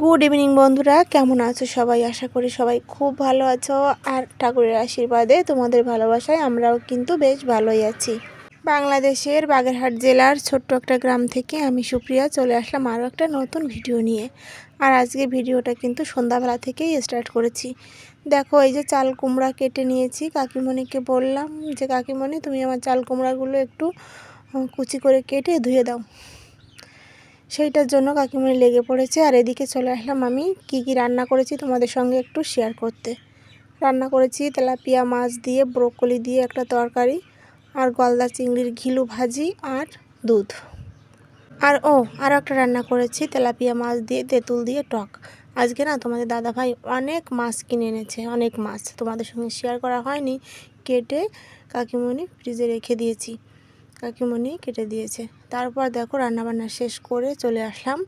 Good evening বন্ধুরা। কেমন আছো সবাই? আশা করি সবাই খুব ভালো আছো। আর ঠাকুরের আশীর্বাদে তোমাদের ভালোবাসায় আমরাও কিন্তু বেশ ভালোই আছি। বাংলাদেশের বাগেরহাট জেলার ছোট্ট একটা গ্রাম থেকে আমি সুপ্রিয়া চলে আসলাম আরও একটা নতুন ভিডিও নিয়ে। আর আজকে ভিডিওটা কিন্তু সন্ধ্যাবেলা থেকেই স্টার্ট করেছি। দেখো, এই যে চাল কুমড়া কেটে নিয়েছি। কাকিমণিকে বললাম যে, কাকিমণি, তুমি আমার চাল কুমড়াগুলো একটু কুচি করে কেটে ধুয়ে দাও। সেইটার জন্য কাকিমণি লেগে পড়েছে। আর এদিকে চলে আসলাম আমি। কি কি রান্না করেছি তোমাদের সঙ্গে একটু শেয়ার করতে। রান্না করেছি তেলাপিয়া মাছ দিয়ে, ব্রোকলি দিয়ে একটা তরকারি, আর গলদা চিংড়ির ঘিলু ভাজি আর দুধ। আর ও, আর একটা রান্না করেছি, তেলাপিয়া মাছ দিয়ে, তেঁতুল দিয়ে টক। আজকে না তোমাদের দাদা ভাই অনেক মাছ কিনে এনেছে, অনেক মাছ। তোমাদের সঙ্গে শেয়ার করা হয়নি, কেটে কাকিমণি ফ্রিজে রেখে দিয়েছি। কাকিমণি কেটে দিয়েছে। তারপর দেখো রান্নাবান্না শেষ করে চলে আসলাম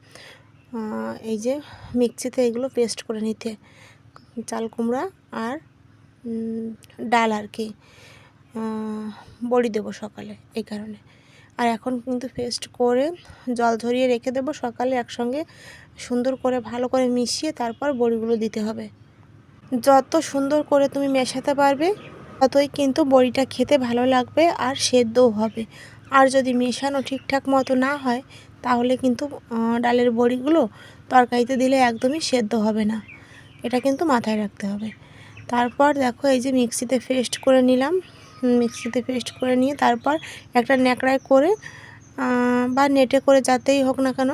এই যে মিক্সিতে এগুলো পেস্ট করে নিতে। চাল কুমড়া আর ডাল আর কি বড়ি দেবো সকালে এই কারণে। আর এখন কিন্তু পেস্ট করে জল ঝরিয়ে রেখে দেবো সকালে একসঙ্গে সুন্দর করে ভালো করে মিশিয়ে তারপর বড়িগুলো দিতে হবে। যত সুন্দর করে তুমি মেশাতে পারবে ততই কিন্তু বড়িটা খেতে ভালো লাগবে আর সেদ্ধও হবে। আর যদি মেশানো ঠিকঠাক মতো না হয়, তাহলে কিন্তু ডালের বড়িগুলো তরকারিতে দিলে একদমই সেদ্ধ হবে না। এটা কিন্তু মাথায় রাখতে হবে। তারপর দেখো এই যে মিক্সিতে পেস্ট করে নিলাম। মিক্সিতে পেস্ট করে নিয়ে তারপর একটা ন্যাকড়ায় করে বা নেটে করে যাতেই হোক না কেন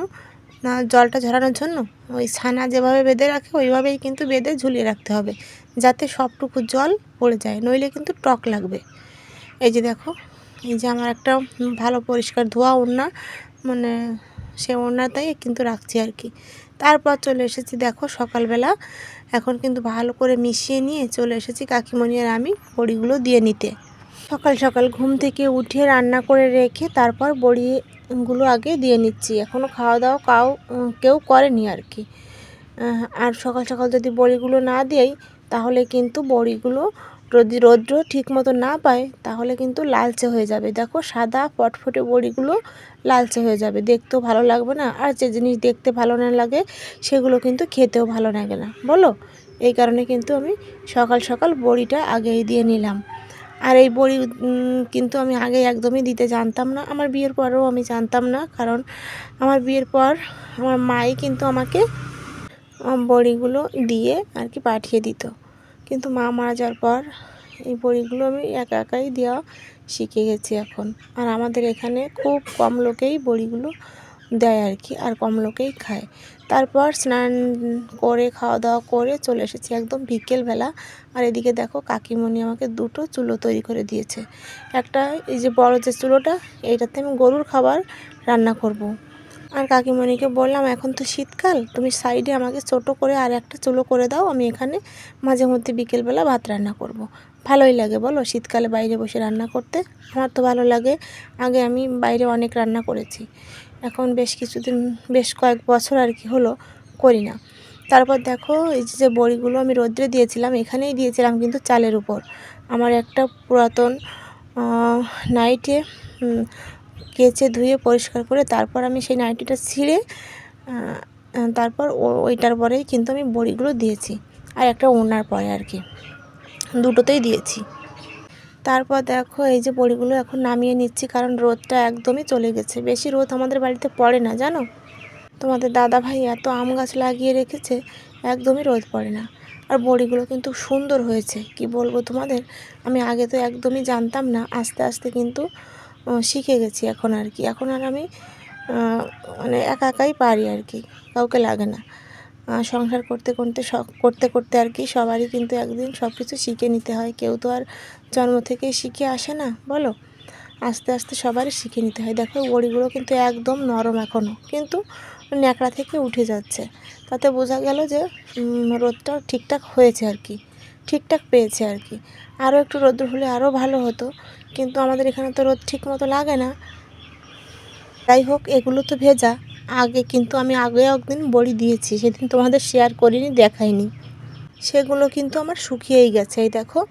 না জলটা ঝরানোর জন্য ওই ছানা যেভাবে বেঁধে রাখে, ওইভাবেই কিন্তু বেঁধে ঝুলিয়ে রাখতে হবে। যাতে সবটুকু জল পড়ে যায়, নইলে কিন্তু টক লাগবে। এই যে দেখো, এই যে আমার একটা ভালো পরিষ্কার ধোয়া ওড়না মানে সে ওড়নাটাই কিন্তু রাখছি আর কি। তারপর চলে এসেছি দেখো সকালবেলা, এখন কিন্তু ভালো করে মিশিয়ে নিয়ে চলে এসেছি কাকিমণি আর আমি বড়িগুলো দিয়ে নিতে। সকাল সকাল ঘুম থেকে উঠে রান্না করে রেখে তারপর বড়িগুলো আগে দিয়ে নিচ্ছি। এখনও খাওয়া দাওয়া কাউ, কেউ করেনি আর কি। আর সকাল সকাল যদি বড়িগুলো না দিই তাহলে কিন্তু বড়িগুলো যদি রৌদ্র ঠিক মতো না পায়, তাহলে কিন্তু লালচে হয়ে যাবে। দেখো, সাদা ফটফটে বড়িগুলো লালচে হয়ে যাবে। দেখতেও ভালো লাগবে না, আর যে জিনিস দেখতে ভালো না লাগে, সেগুলো কিন্তু খেতেও ভালো লাগে না। বলো? এই কারণে কিন্তু আমি সকাল সকাল বড়িটা আগেই দিয়ে নিলাম। আর এই বড়ি কিন্তু আমি আগে একদমই দিতে জানতাম না। আমার বিয়ের পরেও আমি জানতাম না, কারণ আমার বিয়ের পর আমার মাই কিন্তু আমাকে বড়িগুলো দিয়ে আর কি পাঠিয়ে দিত। কিন্তু মা মারা যাওয়ার পর এই বড়িগুলো আমি একা একাই দেওয়া শিখে গেছি এখন। আর আমাদের এখানে খুব কম লোকেই বড়িগুলো দেয় আর কি, আর কম লোকেই খায়। তারপর স্নান করে খাওয়া দাওয়া করে চলে এসেছি একদম বিকেলবেলা। আর এদিকে দেখো কাকিমণি আমাকে দুটো চুলো তৈরি করে দিয়েছে। একটা এই যে বড় যে চুলোটা, এইটাতে আমি গরুর খাবার রান্না করব। আর কাকিমণিকে বললাম, এখন তো শীতকাল, তুমি সাইডে আমাকে ছোট করে আর একটা চুলো করে দাও, আমি এখানে মাঝে মধ্যে বিকেলবেলা ভাত রান্না করব। ভালোই লাগে বলো শীতকালে বাইরে বসে রান্না করতে, আমার তো ভালো লাগে। আগে আমি বাইরে অনেক রান্না করেছি, এখন বেশ কিছুদিন, বেশ কয়েক বছর আর কি হলো করি না। তারপর দেখো, এই যে বড়িগুলো আমি রোদ্রে দিয়েছিলাম, এখানেই দিয়েছিলাম কিন্তু চালের উপর। আমার একটা পুরাতন নাইটে কেচে ধুয়ে পরিষ্কার করে তারপর আমি সেই নাইটিটা ছিঁড়ে তারপর ওইটার পরেই কিন্তু আমি বড়িগুলো দিয়েছি আর একটা ওনার পরে আর কি। দুটোতেই দিয়েছি। তারপর দেখো এই যে বড়িগুলো এখন নামিয়ে নিচ্ছি কারণ রোদটা একদমই চলে গেছে। বেশি রোদ আমাদের বাড়িতে পড়ে না, জানো? তোমাদের দাদা ভাই এত আম গাছ লাগিয়ে রেখেছে, একদমই রোদ পড়ে না। আর বড়িগুলো কিন্তু সুন্দর হয়েছে, কি বলব তোমাদের? আমি আগে তো একদমই জানতাম না, আস্তে আস্তে কিন্তু শিখে গেছি এখন আর কি। এখন আর আমি মানে একা একাই পারি আর কি, কাউকে লাগে না। সংসার করতে করতে করতে করতে আর কি সবারই কিন্তু একদিন সব কিছু শিখে নিতে হয়। কেউ তো আর জন্ম থেকেই শিখে আসে না, বলো? আস্তে আস্তে সবারই শিখে নিতে হয়। দেখো, বড়িগুলো কিন্তু একদম নরম এখনও কিন্তু ন্যাকড়া থেকে উঠে যাচ্ছে। তাতে বোঝা গেল যে রোদটা ঠিকঠাক হয়েছে আর কি, ঠিকঠাক পেয়েছে আর কি। আরও একটু রোদ্র হলে আরও ভালো হতো। কিন্তু আমাদের এখানে তো রোদ ঠিক মতো লাগে না। যাই হোক, এগুলো তো ভেজা। আগে কিন্তু আমি আগে একদিন বড়ি দিয়েছি, সেদিন তোমাদের শেয়ার করিনি, দেখাইনি। সেগুলো কিন্তু আমার শুকিয়েই গেছে, এই দেখো,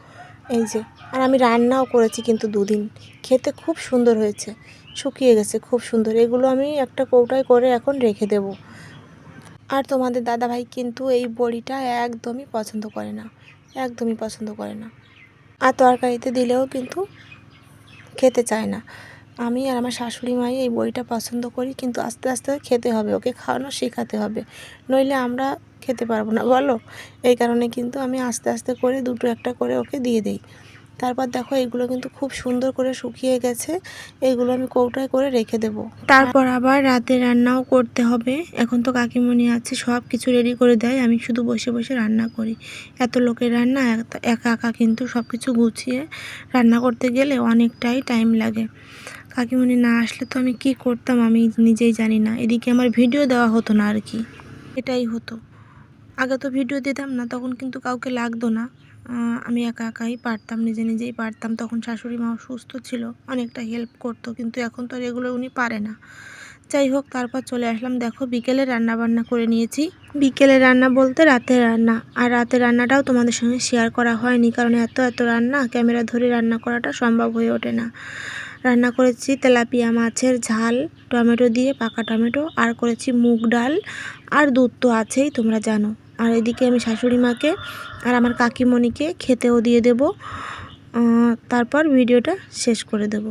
এই যে। আর আমি রান্নাও করেছি কিন্তু দুদিন। খেতে খুব সুন্দর হয়েছে, শুকিয়ে গেছে খুব সুন্দর। এগুলো আমি একটা কৌটায় করে এখন রেখে দেব। আর তোমাদের দাদাভাই কিন্তু এই বড়িটা একদমই পছন্দ করে না, একদমই পছন্দ করে না। আর তরকারিতে দিলেও কিন্তু খেতে চায় না। আমি আর আমার শাশুড়ি মাই এই বইটা পছন্দ করি, কিন্তু আস্তে আস্তে খেতে হবে, ওকে খাওয়ানো শেখাতে হবে। নইলে আমরা খেতে পারব না। বলো? এই কারণে কিন্তু আমি আস্তে আস্তে করে দুটো একটা করে ওকে দিয়ে দিই। তারপর দেখো এগুলো কিন্তু খুব সুন্দর করে শুকিয়ে গেছে। এগুলো আমি কৌটায় করে রেখে দেব। তারপর আবার রাতে রান্নাও করতে হবে। এখন তো কাকিমণি আছে, সব কিছু রেডি করে দেয়। আমি শুধু বসে বসে রান্না করি। এত লোকের রান্না এক- একা কিন্তু সব কিছু গুছিয়ে রান্না করতে গেলে অনেকটাই টাইম লাগে। কাকিমণি না আসলে তো আমি কি করতাম আমি নিজেই জানি না। এদিকে আমার ভিডিও দেওয়া হতো না আর কি। এটাই হতো। আগে তো ভিডিও দিতাম না, তখন কিন্তু কাউকে লাগতো না। আমি একা একাই পারতাম, নিজে নিজেই পারতাম। তখন শাশুড়ি মা সুস্থ ছিল, অনেকটা হেল্প করতো, কিন্তু এখন তো আর এগুলো উনি পারে না। যাই হোক, তারপর চলে আসলাম। দেখো, বিকেলে রান্না বান্না করে নিয়েছি। বিকেলে রান্না বলতে রাতের রান্না। আর রাতের রান্নাটাও তোমাদের সঙ্গে শেয়ার করা হয়নি, কারণ এত এত রান্না ক্যামেরা ধরে রান্না করাটা সম্ভব হয়ে ওঠে না। রান্না করেছি তেলাপিয়া মাছের ঝাল, টমেটো দিয়ে পাকা টমেটো, আর করেছি মুগ ডাল, আর দুধ তো আছেই, তোমরা জানো। আর এদিকে আমি শাশুড়ি মাকে আর আমার কাকিমণিকে খেতেও দিয়ে দেব। তারপর ভিডিওটা শেষ করে দেব।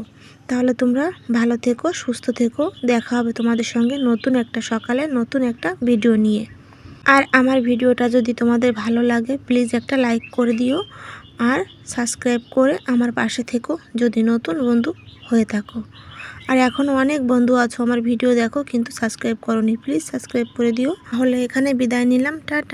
তাহলে তোমরা ভালো থেকো, সুস্থ থেকো। দেখা হবে তোমাদের সঙ্গে নতুন একটা সকালে, নতুন একটা ভিডিও নিয়ে। আর আমার ভিডিওটা যদি তোমাদের ভালো লাগে প্লিজ একটা লাইক করে দিও। আর সাবস্ক্রাইব করে আমার পাশে থেকো, যদি নতুন বন্ধু হয়ে থাকো। আর এখনও অনেক বন্ধু আছো আমার ভিডিও দেখো, কিন্তু সাবস্ক্রাইব করোনি। প্লিজ সাবস্ক্রাইব করে দিও। তাহলে এখানে বিদায় নিলাম। টাটা।